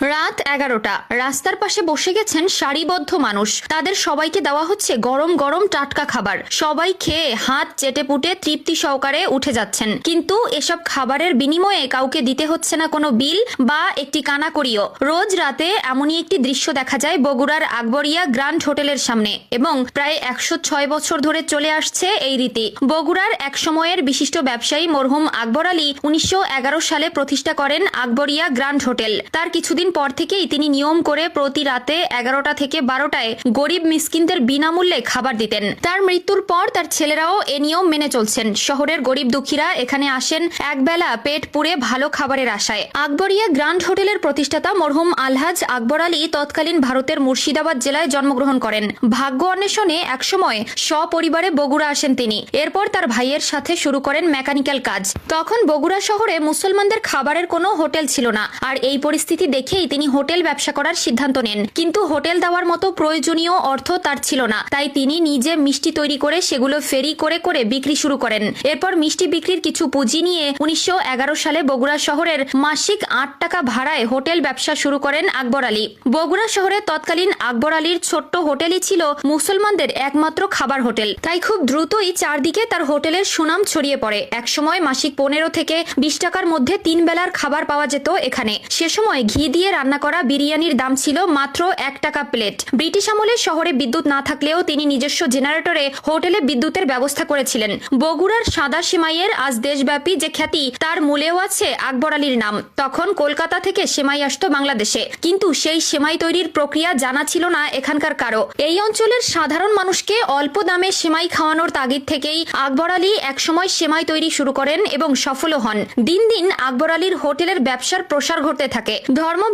রাত এগারোটা। রাস্তার পাশে বসে গেছেন সারিবদ্ধ মানুষ। তাদের সবাইকে দেওয়া হচ্ছে গরম গরম টাটকা খাবার। সবাই খেয়ে হাত চেটে পুটে তৃপ্তি সহকারে উঠে যাচ্ছেন। কিন্তু এসব খাবারের বিনিময়ে কাউকে দিতে হচ্ছে না কোনো বিল বা একটি কানাকড়িও। রোজ রাতে এমনই একটি দৃশ্য দেখা যায় বগুড়ার আকবরিয়া গ্র্যান্ড হোটেলের সামনে এবং প্রায় একশো ছয় বছর ধরে চলে আসছে এই রীতি। বগুড়ার এক সময়ের বিশিষ্ট ব্যবসায়ী মরহুম আকবর আলী উনিশশো এগারো সালে প্রতিষ্ঠা করেন আকবরিয়া গ্র্যান্ড হোটেল। তার কিছুদিন পর থেকেই তিনি নিয়ম করে প্রতি রাতে এগারোটা থেকে বারোটায় গরিব মিসকিনদের বিনামূল্যে খাবার দিতেন। তার মৃত্যুর পর তার ছেলেরাও এ নিয়ম মেনে চলছেন। শহরের গরিব দুঃখীরা এখানে আসেন একবেলা পেট পুড়ে ভালো খাবারের আশায়। আকবরিয়া গ্র্যান্ড হোটেলের প্রতিষ্ঠাতা মরহুম আলহাজ আকবর আলী তৎকালীন ভারতের মুর্শিদাবাদ জেলায় জন্মগ্রহণ করেন। ভাগ্য অন্বেষণে একসময় সপরিবারে বগুড়া আসেন তিনি। এরপর তার ভাইয়ের সাথে শুরু করেন মেকানিক্যাল কাজ। তখন বগুড়া শহরে মুসলমানদের খাবারের কোনো হোটেল ছিল না। আর এই পরিস্থিতি দেখেই তিনি হোটেল ব্যবসা করার সিদ্ধান্ত নেন। কিন্তু হোটেল দেওয়ার মতো প্রয়োজনীয় অর্থ তার ছিল না। তাই তিনি নিজে মিষ্টি তৈরি করে সেগুলো ফেরি করে করে বিক্রি শুরু করেন। এরপর মিষ্টি বিক্রির কিছু পুঁজি নিয়ে উনিশশো এগারো সালে বগুড়া শহরের মাসিক আট টাকা ভাড়ায় হোটেল ব্যবসা শুরু করেন আকবর আলী। বগুড়া শহরে তৎকালীন আকবর আলীর ছোট্ট হোটেলই ছিল মুসলমানদের একমাত্র খাবার হোটেল। তাই খুব দ্রুতই চারদিকে তার হোটেলের সুনাম ছড়িয়ে পড়ে। একসময় মাসিক পনেরো থেকে বিশ টাকার মধ্যে তিন বেলার খাবার পাওয়া যেত এখানে। সে সময় ঘি দিয়ে রান্না করা বিরিয়ানির দাম ছিল মাত্র এক টাকা প্লেট। ব্রিটিশ আমলে শহরে বিদ্যুৎ না থাকলেও তিনি নিজস্ব জেনারেটরে হোটেলে বিদ্যুতের ব্যবস্থা করেছিলেন। বগুড়ার সাদা সেমাইয়ের আজ দেশব্যাপী যে খ্যাতি, তার মূলেও আছে আকবর আলীর নাম। তখন কলকাতা থেকে সেমাই আসতো বাংলাদেশে। কিন্তু সেই সেমাই তৈরির প্রক্রিয়া জানা ছিল না এখানকার কারও। এই অঞ্চলের সাধারণ মানুষকে অল্প দামে সেমাই খাওয়ানোর তাগিদ থেকেই আকবর আলী একসময় সেমাই তৈরি শুরু করেন এবং সফলও হন। দিন দিন আকবর আলীর হোটেলের ব্যবসার প্রসার ঘটতে থাকে।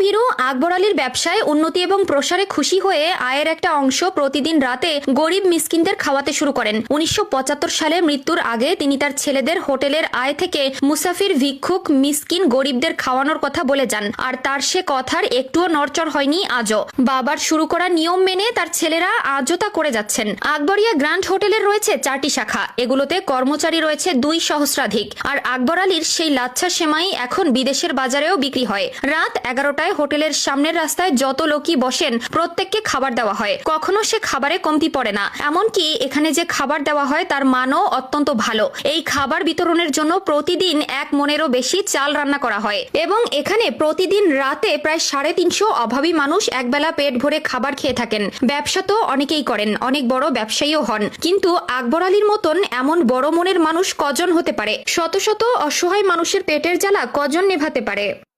ধর্মভীরু আকবর আলীর ব্যবসায় উন্নতি এবং প্রসারে খুশি হয়ে আয়ের একটা অংশ প্রতিদিন রাতে গরিব মিসকিনদের খাওয়াতে শুরু করেন। উনিশশো পঁচাত্তর সালে মৃত্যুর আগে তিনি তার ছেলেদের হোটেলের আয় থেকে মুসাফির ভিক্ষুক মিসকিন গরিবদের খাওয়ানোর কথা বলে যান। আর তার সে কথার একটুও নড়চড় হয়নি আজও। বাবার শুরু করা নিয়ম মেনে তার ছেলেরা আজও তা করে যাচ্ছেন। আকবরিয়া গ্র্যান্ড হোটেলের রয়েছে চারটি শাখা। এগুলোতে কর্মচারী রয়েছে দুই সহস্রাধিক। আর আকবর আলীর সেই লাচ্ছা সেমাই এখন বিদেশের বাজারেও বিক্রি হয়। রাত এগারোটায় হোটেলের সামনের রাস্তায় যত লোকই বসেন, প্রত্যেককে খাবার দেওয়া হয়। কখনো সে খাবারে কমতি পড়ে না। এমনকি এখানে যে খাবার দেওয়া হয়, তার মানও অত্যন্ত ভালো। এই খাবার বিতরণের জন্য প্রতিদিন এক মনেরও বেশি চাল রান্না করা হয়। এবং এখানে প্রতিদিন রাতে প্রায় সাড়ে তিনশো অভাবী মানুষ একবেলা পেট ভরে খাবার খেয়ে থাকেন। ব্যবসা তো অনেকেই করেন, অনেক বড় ব্যবসায়ীও হন। কিন্তু আকবর আলীর মতন এমন বড় মনের মানুষ কজন হতে পারে? শত শত অসহায় মানুষের পেটের জ্বালা কজন নেভাতে পারে?